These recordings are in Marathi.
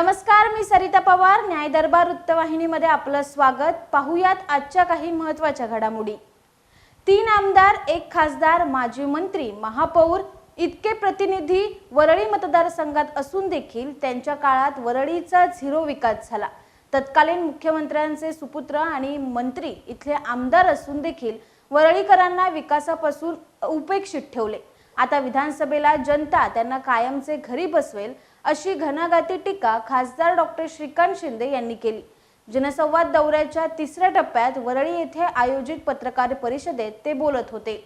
नमस्कार मी सरिता पवार. न्याय दरबार वृत्तवाहिनीमध्ये आपलं स्वागत. पाहुयात आजच्या काही महत्त्वाच्या घडामोडी. तीन आमदार एक खासदार माजी मंत्री महापौर इतके प्रतिनिधी वरळी मतदारसंघात असून देखील त्यांच्या काळात वरळीचा झिरो विकास झाला. तत्कालीन मुख्यमंत्र्यांचे सुपुत्र आणि मंत्री इथले आमदार असून देखील वरळीकरांना विकासापासून उपेक्षित ठेवले. आता विधानसभेला जनता त्यांना कायमचे घरी बसवेल अशी घणाघाती टीका खासदार डॉक्टर श्रीकांत शिंदे यांनी केली. जनसंवाद दौऱ्याच्या तिसऱ्या टप्प्यात वरळी येथे आयोजित पत्रकार परिषदेत ते बोलत होते.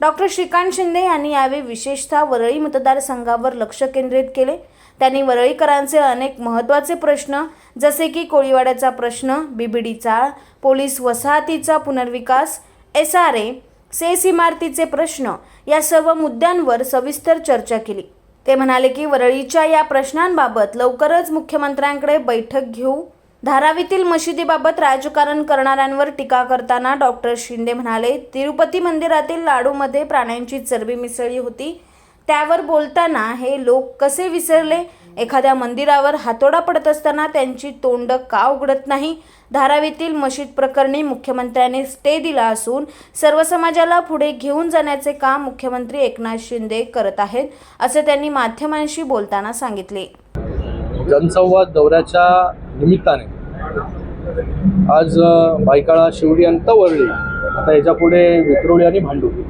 डॉक्टर श्रीकांत शिंदे यांनी यावेळी विशेषतः वरळी मतदारसंघावर लक्ष केंद्रित केले. त्यांनी वरळीकरांचे अनेक महत्त्वाचे प्रश्न जसे की कोळीवाड्याचा प्रश्न बीबीडी चाळ पोलीस वसाहतीचा पुनर्विकास एस आर ए सेस इमारतीचे प्रश्न या सर्व मुद्द्यांवर सविस्तर चर्चा केली. ते म्हणाले की वरळीच्या या प्रश्नांबाबत लवकरच मुख्यमंत्र्यांकडे बैठक घेऊ. धारावीतील मशिदीबाबत राजकारण करणाऱ्यांवर टीका करताना डॉक्टर शिंदे म्हणाले तिरुपती मंदिरातील लाडूमध्ये प्राण्यांची चरबी मिसळली होती. त्यावर बोलताना हे लोक कसे विसरले? एखाद्या मंदिरावर हातोडा पडत असताना त्यांची तोंड का उघडत नाही? धारावीतील मशीद प्रकरणी मुख्यमंत्र्यांनी स्टे दिला असून सर्व समाजाला पुढे घेऊन जाण्याचे काम मुख्यमंत्री एकनाथ शिंदे करत आहेत असे त्यांनी माध्यमांशी बोलताना सांगितले. जनसंवाद दौऱ्याच्या निमित्ताने आज बायकाळा शिवडी आणि वरळी आता याच्यापुढे विक्रोळी आणि भांडुपी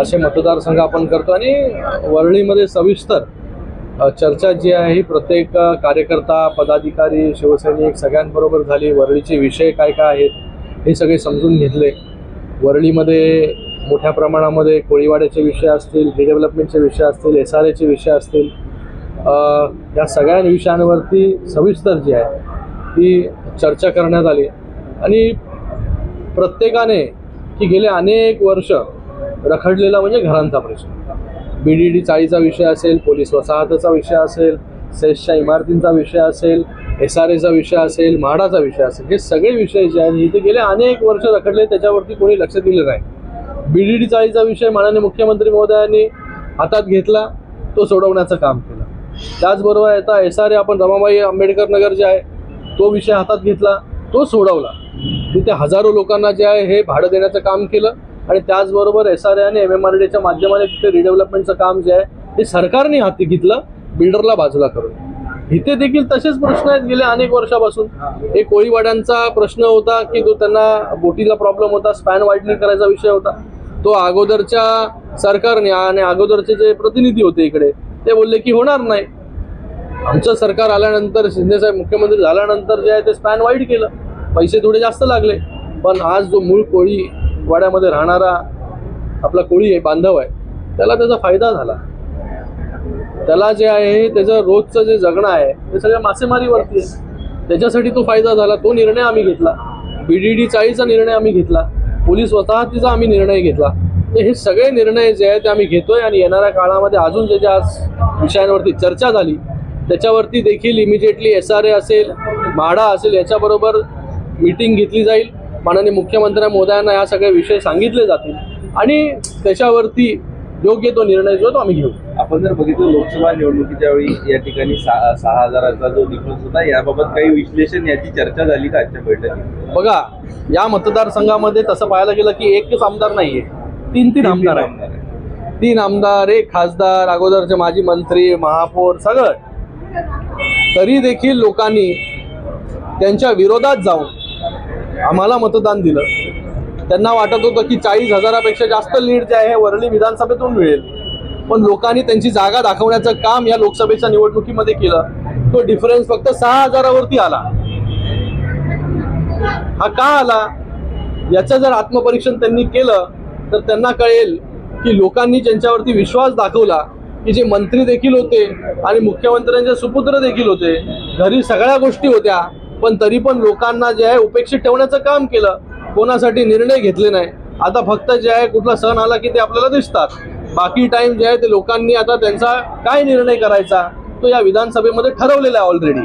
असे मतदारसंघ आपण करतो आणि वरळीमध्ये सविस्तर चर्चा जी आहे ही प्रत्येक कार्यकर्ता पदाधिकारी शिवसैनिक सगळ्यांबरोबर झाली. वरळीचे विषय काय काय आहेत हे सगळे समजून घेतले. वरळीमध्ये मोठ्या प्रमाणामध्ये कोळीवाड्याचे विषय असतील रिडेव्हलपमेंटचे विषय असतील एस आर एचे विषय असतील. या सगळ्या विषयांवरती सविस्तर जी आहे ती चर्चा करण्यात आली. आणि प्रत्येकाने की गेले अनेक वर्ष रखडलेला म्हणजे घरांचा प्रश्न. बी डी डी चाळीचा विषय असेल पोलीस वसाहताचा विषय असेल सेसच्या इमारतींचा विषय असेल एस आर एचा विषय असेल म्हाडाचा विषय असेल हे सगळे विषय जे आहेत इथे गेले अनेक वर्ष रखडले त्याच्यावरती कोणी लक्ष दिलं नाही. बी डी डी चाळीचा विषय माननीय मुख्यमंत्री महोदयांनी हातात घेतला तो सोडवण्याचं काम केलं. त्याचबरोबर आता एस आर ए आपण रमाबाई आंबेडकर नगर जे आहे तो विषय हातात घेतला तो सोडवला. तिथे हजारो लोकांना जे आहे हे भाडं देण्याचं काम केलं. आणि त्याचबरोबर एस आर ए आणि एम एम आर डीच्या माध्यमाने तिथे रिडेव्हलपमेंटचं काम जे आहे ते सरकारने हाती घेतलं बिल्डरला बाजूला करून. इथे देखील तसेच प्रश्न आहेत. गेल्या अनेक वर्षापासून एक कोळीवाड्यांचा प्रश्न होता की तो त्यांना बोटीला प्रॉब्लेम होता स्पॅन वाईडनिंग करायचा विषय होता. तो अगोदरच्या सरकारने आणि अगोदरचे जे प्रतिनिधी होते इकडे ते बोलले की होणार नाही. आमचं सरकार आल्यानंतर शिंदेसाहेब मुख्यमंत्री झाल्यानंतर जे आहे ते स्पॅन वाईड केलं. पैसे थोडे जास्त लागले. पण आज जो मूळ कोळी वाड्यामध्ये राहणारा आपला कोळी आहे बांधव आहे त्याला त्याचा फायदा झाला. त्याला जे आहे त्याचं रोजचं जे जगणं आहे ते सगळ्या मासेमारीवरती आहे. त्याच्यासाठी तो फायदा झाला तो निर्णय आम्ही घेतला. बी डी डी चाळीचा निर्णय आम्ही घेतला. पोलीस वसाहतीचा आम्ही निर्णय घेतला. तर हे सगळे निर्णय जे आहेत ते आम्ही घेतोय आणि येणाऱ्या काळामध्ये अजून जे ज्या आज विषयांवरती चर्चा झाली त्याच्यावरती देखील इमिजिएटली एस आर ए असेल म्हाडा असेल याच्याबरोबर मीटिंग घेतली जाईल. माननीय मुख्यमंत्री मोदयांना या सगळे विषय सांगितले जातील. आणि त्याच्यावरती योग्य तो निर्णय जो आहे तो आम्ही घेऊ. आपण जर बघितलं लोकसभा निवडणुकीच्या वेळी या ठिकाणी सहा सहा हजाराचा जो डिफरन्स होता याबाबत काही विश्लेषण याची चर्चा झाली का आजच्या बैठकीत? बघा या मतदारसंघामध्ये तसं पाहायला गेलं की एकच आमदार नाहीये. तीन तीन आमदार आहेत. तीन आमदार एक खासदार अगोदरचे माजी मंत्री महापौर सगळं. तरी देखील लोकांनी त्यांच्या विरोधात जाऊन आम्हाला मतदान दिलं. त्यांना वाटत होतं की चाळीस हजारापेक्षा जास्त लीड जे आहे वरळी विधानसभेतून मिळेल. पण लोकांनी त्यांची जागा दाखवण्याचं काम या लोकसभेच्या निवडणुकीमध्ये केलं. तो डिफरन्स फक्त सहा हजारावरती आला. हा का आला? याचं जर आत्मपरीक्षण त्यांनी केलं तर त्यांना कळेल की लोकांनी ज्यांच्यावरती विश्वास दाखवला की जे मंत्री देखील होते आणि मुख्यमंत्र्यांचे सुपुत्र देखील होते घरी सगळ्या गोष्टी होत्या पण तरी पण लोकांना जे आहे उपेक्षित ठेवण्याचं काम केलं कोणासाठी निर्णय घेतले नाही. आता फक्त जे आहे कुठला सण आला की ते आपल्याला दिसतात. बाकी टाइम जे आहे ते लोकांनी आता त्यांचा काय निर्णय करायचा तो या विधानसभेमध्ये ठरवलेला आहे ऑलरेडी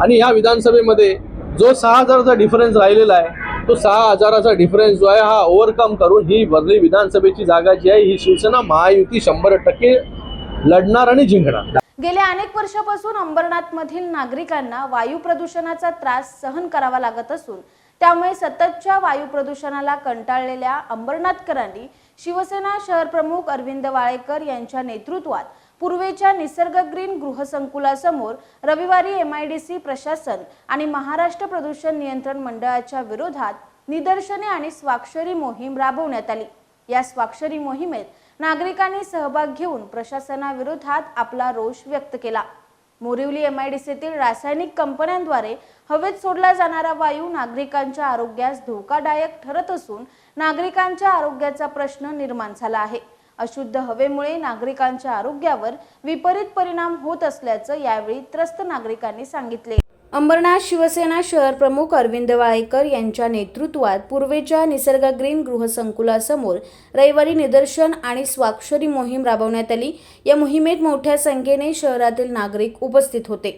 आणि ह्या विधानसभेमध्ये जो सहा हजाराचा डिफरन्स राहिलेला आहे तो सहा हजाराचा डिफरन्स जो आहे हा ओव्हरकम करून ही वरळी विधानसभेची जागा जी आहे ही शिवसेना महायुती शंभर टक्के लढणार आणि जिंकणार. गेल्या अनेक वर्षापासून अंबरनाथमधील नागरिकांना वायू प्रदूषणाचा त्रास सहन करावा लागत असून त्यामुळे सततच्या वायू प्रदूषणाला कंटाळलेल्या अंबरनाथकरांनी शिवसेना शहर प्रमुख अरविंद वाळेकर यांच्या नेतृत्वात पूर्वेच्या निसर्ग ग्रीन गृहसंकुलासमोर रविवारी एम आय डी सी प्रशासन आणि महाराष्ट्र प्रदूषण नियंत्रण मंडळाच्या विरोधात निदर्शने आणि स्वाक्षरी मोहीम राबवण्यात आली. या स्वाक्षरी मोहिमेत नागरिकांनी सहभाग घेऊन प्रशासनाविरोधात आपला रोष व्यक्त केला. मोरिवली एमआयडीसीतील रासायनिक कंपन्यांद्वारे हवेत सोडला जाणारा वायू नागरिकांच्या आरोग्यास धोकादायक ठरत असून नागरिकांच्या आरोग्याचा प्रश्न निर्माण झाला आहे. अशुद्ध हवेमुळे नागरिकांच्या आरोग्यावर विपरीत परिणाम होत असल्याचं यावेळी त्रस्त नागरिकांनी सांगितले. अंबरनाथ शिवसेना शहर प्रमुख अरविंद वाळेकर यांच्या नेतृत्वात पूर्वेच्या निसर्ग ग्रीन गृहसंकुलासमोर रविवारी निदर्शन आणि स्वाक्षरी मोहीम राबवण्यात आली. या मोहिमेत मोठ्या संख्येने शहरातील नागरिक उपस्थित होते.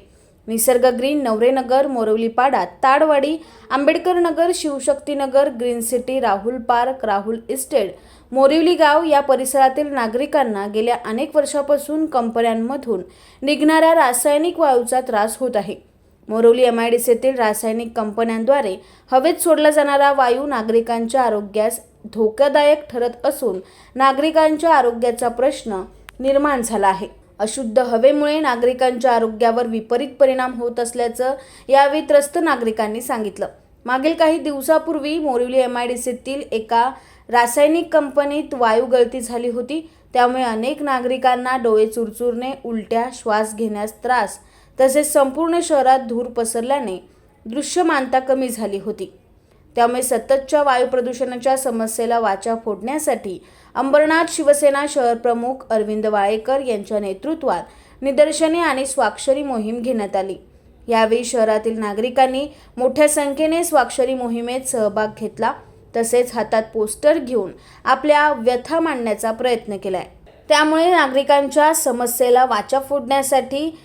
निसर्ग green Navrenagar Morwalipada Tadwadi Ambedkar Nagar Shivshaktinagar green city Rahul park Rahul estate Morivali गाव या परिसरातील नागरिकांना गेल्या अनेक वर्षापासून कंपन्यांमधून निघणाऱ्या रासायनिक वायूचा त्रास होत आहे. मोरवली सीतील रासायनिक कंपन्यांद्वारे हवेत सोडला जाणारा वायू नागरिकांच्या आरोग्यास धोकादायक ठरत असून नागरिकांच्या आरोग्याचा प्रश्न निर्माण झाला आहे. अशुद्ध हवेमुळे नागरिकांच्या आरोग्यावर विपरीत परिणाम होत असल्याचं यावेळी त्रस्त नागरिकांनी सांगितलं. मागील काही दिवसापूर्वी मोरिवली सीतील एका रासायनिक कंपनीत वायू गळती झाली होती. त्यामुळे अनेक नागरिकांना डोळे चुरचुरणे उलट्या श्वास घेण्यास त्रास तसेच संपूर्ण शहरात धूर पसरल्याने दृश्यमानता कमी झाली होती. त्यामुळे सततच्या वायू प्रदूषणाच्या समस्येला वाचा फोडण्यासाठी अंबरनाथ शिवसेना शहर प्रमुख अरविंद वाळेकर यांच्या नेतृत्वात निदर्शने आणि स्वाक्षरी मोहीम घेण्यात आली. यावेळी शहरातील नागरिकांनी मोठ्या संख्येने स्वाक्षरी मोहिमेत सहभाग घेतला. तसेच हातात पोस्टर घेऊन आपल्या व्यथा मांडण्याचा प्रयत्न केलाय. त्यामुळे नागरिकांच्या समस्येला वाचा फोडण्यासाठी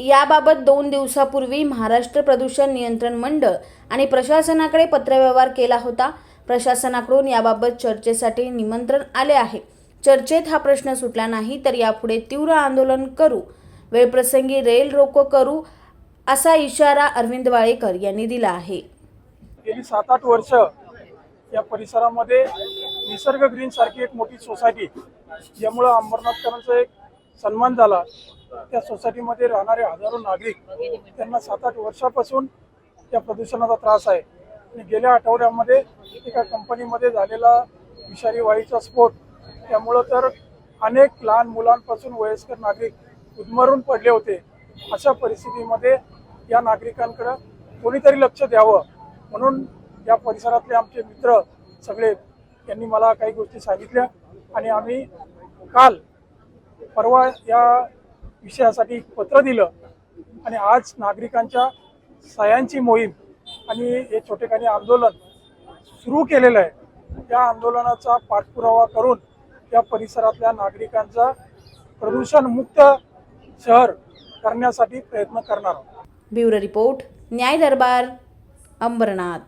याबाबत दोन दिवसापूर्वी महाराष्ट्र प्रदूषण नियंत्रण मंडळ आणि प्रशासनाकडे पत्रव्यवहार केला होता. प्रशासनाकडून याबाबत चर्चेसाठी निमंत्रण आले आहे. चर्चेत हा प्रश्न सुटला नाही तर यापुढे तीव्र आंदोलन करू. वेळप्रसंगी रेल रोको करू असा इशारा अरविंद वाळेकर यांनी दिला आहे. गेली सात आठ वर्ष या परिसरामध्ये निसर्ग ग्रीन सारखी एक मोठी सोसायटी ज्यामुळं अंबरनाथकरांचा एक सन्मान झाला. त्या सोसायटीमध्ये राहणारे हजारो नागरिक त्यांना सात आठ वर्षापासून या प्रदूषणाचा त्रास आहे. आणि गेल्या आठवड्यामध्ये एका कंपनीमध्ये झालेला विषारी वायूचा स्फोट त्यामुळं तर अनेक लहान मुलांपासून वयस्कर नागरिक उद्मरून पडले होते. अशा परिस्थितीमध्ये या नागरिकांकडं कोणीतरी लक्ष द्यावं. म्हणून या परिसरातले आमचे मित्र सगळे यांनी मला काही गोष्टी सांगितल्या आणि आम्ही काल परवा या विषयासाठी पत्र दिलं आणि आज नागरिकांच्या सह्यांची मोहीम आणि हे छोटेखानी आंदोलन सुरू केलेलं आहे. या आंदोलनाचा पाठपुरावा करून या परिसरातल्या नागरिकांचा प्रदूषणमुक्त शहर करण्यासाठी प्रयत्न करणार आहोत. ब्युरो रिपोर्ट न्याय दरबार अंबरनाथ.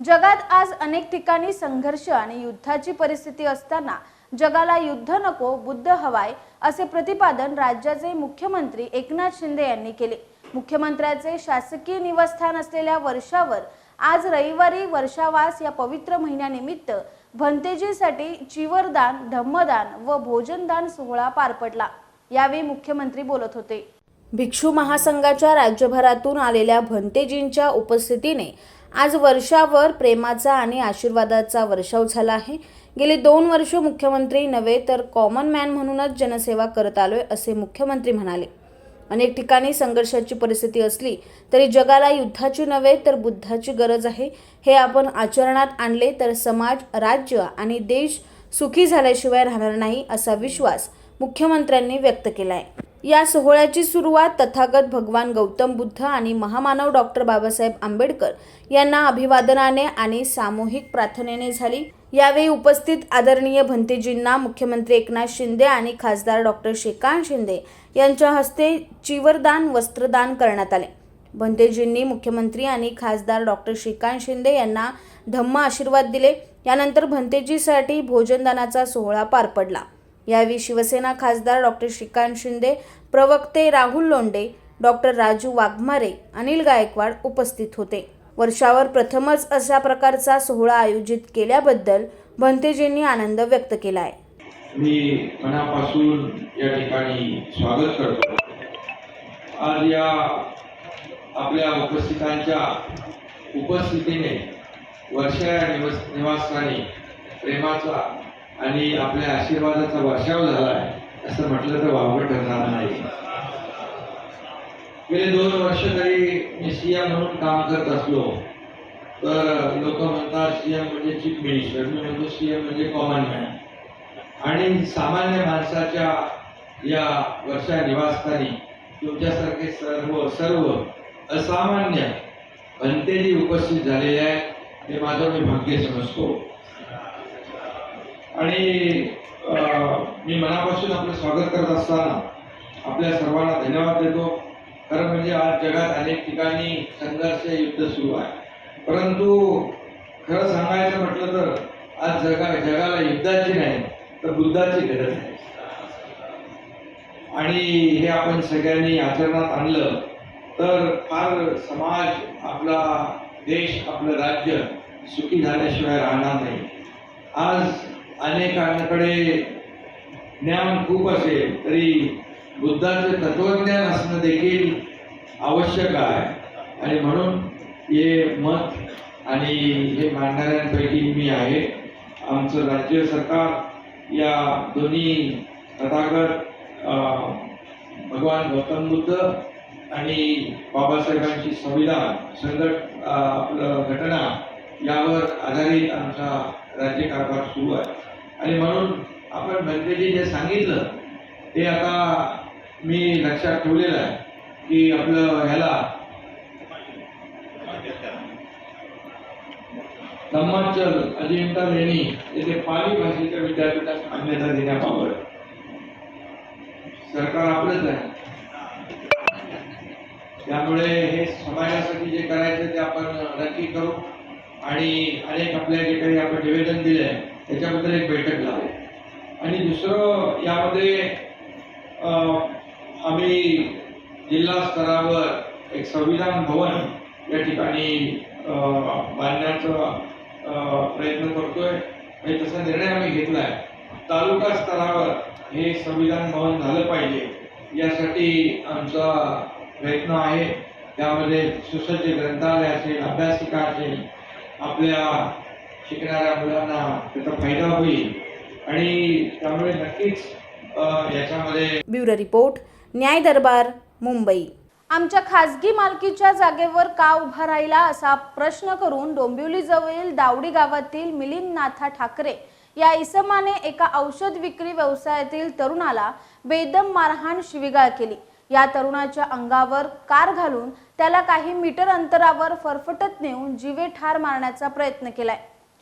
जगात आज अनेक ठिकाणी संघर्ष आणि युद्धाची परिस्थिती असताना जगाला युद्ध नको बुद्ध हवाय असे प्रतिपादन राज्याचे मुख्यमंत्री एकनाथ शिंदे यांनी केले. मुख्यमंत्र्याचे शासकीय निवासस्थान असलेल्या वर्षावर आज रविवारी वर्षावास या पवित्र महिन्यानिमित्त भंतेजीसाठी चिवरदान धम्मदान व भोजनदान सोहळा पार पडला. यावेळी मुख्यमंत्री बोलत होते. भिक्षू महासंघाच्या राज्यभरातून आलेल्या भंतेजींच्या उपस्थितीने आज वर्षावर प्रेमाचा आणि आशीर्वादाचा वर्षाव झाला आहे. गेले दोन वर्ष मुख्यमंत्री नव्हे तर कॉमन मॅन म्हणूनच जनसेवा करत आलोय असे मुख्यमंत्री म्हणाले. अनेक ठिकाणी संघर्षाची परिस्थिती असली तरी जगाला युद्धाची नव्हे तर बुद्धाची गरज आहे. हे आपण आचरणात आणले तर समाज राज्य आणि देश सुखी झाल्याशिवाय राहणार नाही असा विश्वास मुख्यमंत्र्यांनी व्यक्त केला आहे या सोहळ्याची सुरुवात तथागत भगवान गौतम बुद्ध आणि महामानव डॉक्टर बाबासाहेब आंबेडकर यांना अभिवादनाने आणि सामूहिक प्रार्थनेने झाली. यावेळी उपस्थित आदरणीय भंतेजींना मुख्यमंत्री एकनाथ शिंदे आणि खासदार डॉक्टर श्रीकांत शिंदे यांच्या हस्ते चिवरदान वस्त्रदान करण्यात आले. भंतेजींनी मुख्यमंत्री आणि खासदार डॉक्टर श्रीकांत शिंदे यांना धम्म आशीर्वाद दिले. यानंतर भंतेजीसाठी भोजनदानाचा सोहळा पार पडला. यावेळी शिवसेना खासदार डॉक्टर श्रीकांत शिंदे प्रवक्ते राहुल लोंडे डॉक्टर राजू वाघमारे अनिल गायकवाड उपस्थित होते. वर्षावर प्रथमच अशा प्रकारचा सोहळा आयोजित केल्याबद्दल भंतेजींनी आनंद व्यक्त केला आहे मी मनापासून या ठिकाणी स्वागत करतो. आज या आपल्या उपस्थितांच्या उपस्थितीने वर्षा या निवस निवासस्थानी प्रेमाचा आणि आपल्या आशीर्वादाचा वर्षाव झाला आहे असं म्हटलं तर वावगं ठरणार नाही. गेले दोन वर्ष तरी मी सीएम म्हणून काम करत असलो तर लोक म्हणतात सीएम म्हणजे चीफ मिनिस्टर मी म्हणतो सीएम म्हणजे कॉमन मॅन आणि सामान्य माणसाच्या या वर्षा निवासस्थानी तुमच्यासारखे सर्व सर्व असामान्य भंतेजी उपस्थित झालेले आहेत हे माझं मी भाग्य समजतो आणि अं, मी मनापासून आपलं स्वागत करत असताना आपल्या सर्वांना धन्यवाद देतो. खरं म्हणजे आज जगात अनेक ठिकाणी संघर्ष युद्ध सुरू आहे. परंतु खरं सांगायचं म्हटलं तर आज जगा जगाला युद्धाची नाही तर बुद्धाची गरज आहे. आणि हे आपण सगळ्यांनी आचरणात आणलं तर फार समाज आपला देश आपलं राज्य सुखी झाल्याशिवाय राहणार नाही. आज अनेकांकडे ज्ञान खूप असेल तरी बुद्धाचे तत्वज्ञान असणं देखील आवश्यक आहे. आणि म्हणून हे मत आणि हे मांडणाऱ्यांपैकी मी आहे. आमचं राज्य सरकार या दोन्ही तथागत अं, भगवान गौतम बुद्ध आणि बाबासाहेबांची संविधान संघट आपलं घटना यावर आधारित आमचा राज्यकारभार सुरू आहे. आणि म्हणून आपण भंतेजी जे सांगितलं ते आता मी लक्षात ठेवलेलं आहे की आपलं ह्याला धम्माचल अजिंठा लेणी येथे पाली भाषेच्या विद्यापीठास मान्यता देण्याबाबत सरकार आपलंच आहे. त्यामुळे हे समाजासाठी जे करायचं ते आपण नक्की करू आणि अनेक आपल्या जे काही आपण निवेदन दिले आहे त्याच्याबद्दल एक बैठक लावू आणि दुसरं यामध्ये आम्ही जिल्हा स्तरावर एक संविधान भवन या ठिकाणी बांधण्याचा प्रयत्न करतोय. आणि तसा निर्णय आम्ही घेतला आहे तालुका स्तरावर हे संविधान भवन झालं पाहिजे यासाठी आमचा प्रयत्न आहे. त्यामध्ये सुसज्ज ग्रंथालय असेल अभ्यासिका असेल आपल्या शिकणाऱ्या मुलांना त्याचा फायदा होईल. आणि त्यामुळे नक्कीच अं, याच्यामध्ये ब्युरो रिपोर्ट न्याय दरबार मुंबई. आमच्या खासगी मालकीच्या जागेवर का उभा राहिला असा प्रश्न करून डोंबिवली जवळील दावडी गावातील मिलिंद नाथा ठाकरे या इसमाने एका औषध विक्री व्यवसायातील तरुणाला बेदम मारहाण शिविगाळ केली. या तरुणाच्या अंगावर कार घालून त्याला काही मीटर अंतरावर फरफटत नेऊन जीवे ठार मारण्याचा प्रयत्न केलाय.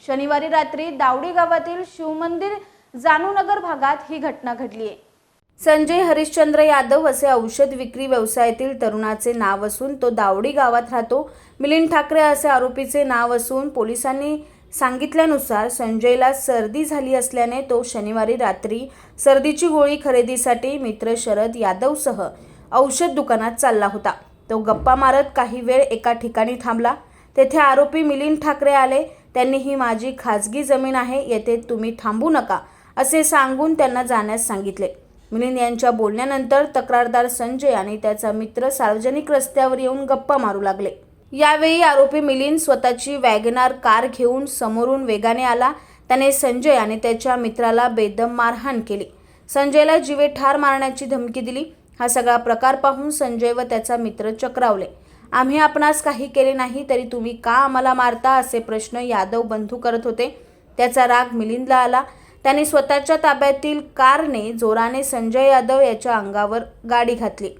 शनिवारी रात्री दावडी गावातील शिवमंदिर जानूनगर भागात ही घटना घडली आहे संजय हरिश्चंद्र यादव असे औषध विक्री व्यवसायातील तरुणाचे नाव असून तो दावडी गावात राहतो. मिलिंद ठाकरे असे आरोपीचे नाव असून पोलिसांनी सांगितल्यानुसार संजयला सर्दी झाली असल्याने तो शनिवारी रात्री सर्दीची गोळी खरेदीसाठी मित्र शरद यादवसह औषध दुकानात चालला होता. तो गप्पा मारत काही वेळ एका ठिकाणी थांबला. तेथे आरोपी मिलिंद ठाकरे आले. त्यांनी ही माझी खाजगी जमीन आहे येथे तुम्ही थांबू नका असे सांगून त्यांना जाण्यास सांगितले. मिलिंद यांच्या बोलण्यानंतर तक्रारदार संजय आणि त्याचा मित्र सार्वजनिक रस्त्यावर येऊन गप्पा मारू लागले. यावेळी आरोपी मिलिंद स्वतःची वॅगनार कार घेऊन समोरून वेगाने आला. त्याने संजय आणि त्याच्या मित्राला बेदम मारहाण केली. संजयला जीवे ठार मारण्याची धमकी दिली. हा सगळा प्रकार पाहून संजय व त्याचा मित्र चक्रावले. आम्ही आपणास काही केले नाही तरी तुम्ही का आम्हाला मारता? असे प्रश्न यादव बंधू करत होते. त्याचा राग मिलिंदला आला. त्याने स्वतःच्या ताब्यातील कारने जोराने संजय यादव याच्या अंगावर गाडी घातली.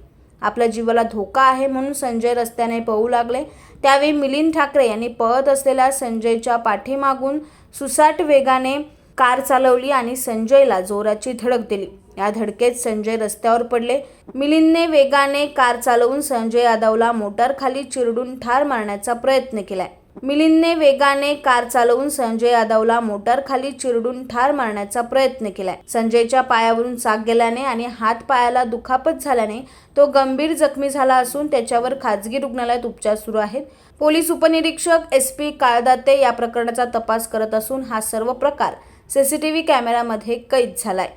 आपल्या जीवाला धोका आहे म्हणून संजय रस्त्याने पळू लागले. त्यावेळी मिलिंद ठाकरे यांनी पळत असलेल्या संजयच्या पाठीमागून सुसाट वेगाने कार चालवली आणि संजयला जोराची धडक दिली. या धडकेत संजय रस्त्यावर पडले. मिलिंदने वेगाने कार चालवून संजय यादवला मोटार खाली चिरडून ठार मारण्याचा प्रयत्न केलाय. मिलिंदने वेगाने कार चालवून संजय यादवला मोटार खाली चिरडून ठार मारण्याचा प्रयत्न केलाय. संजयच्या पायावरून चाक गेल्याने आणि हात पायाला दुखापत झाल्याने तो गंभीर जखमी झाला असून त्याच्यावर खाजगी रुग्णालयात उपचार सुरू आहेत. पोलीस उपनिरीक्षक एस पी काळदाते या प्रकरणाचा तपास करत असून हा सर्व प्रकार सीसीटीव्ही कॅमेऱ्यामध्ये कैद झालाय.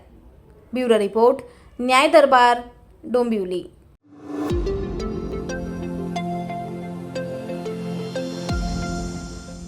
ब्युरो रिपोर्ट न्याय दरबार डोंबिवली.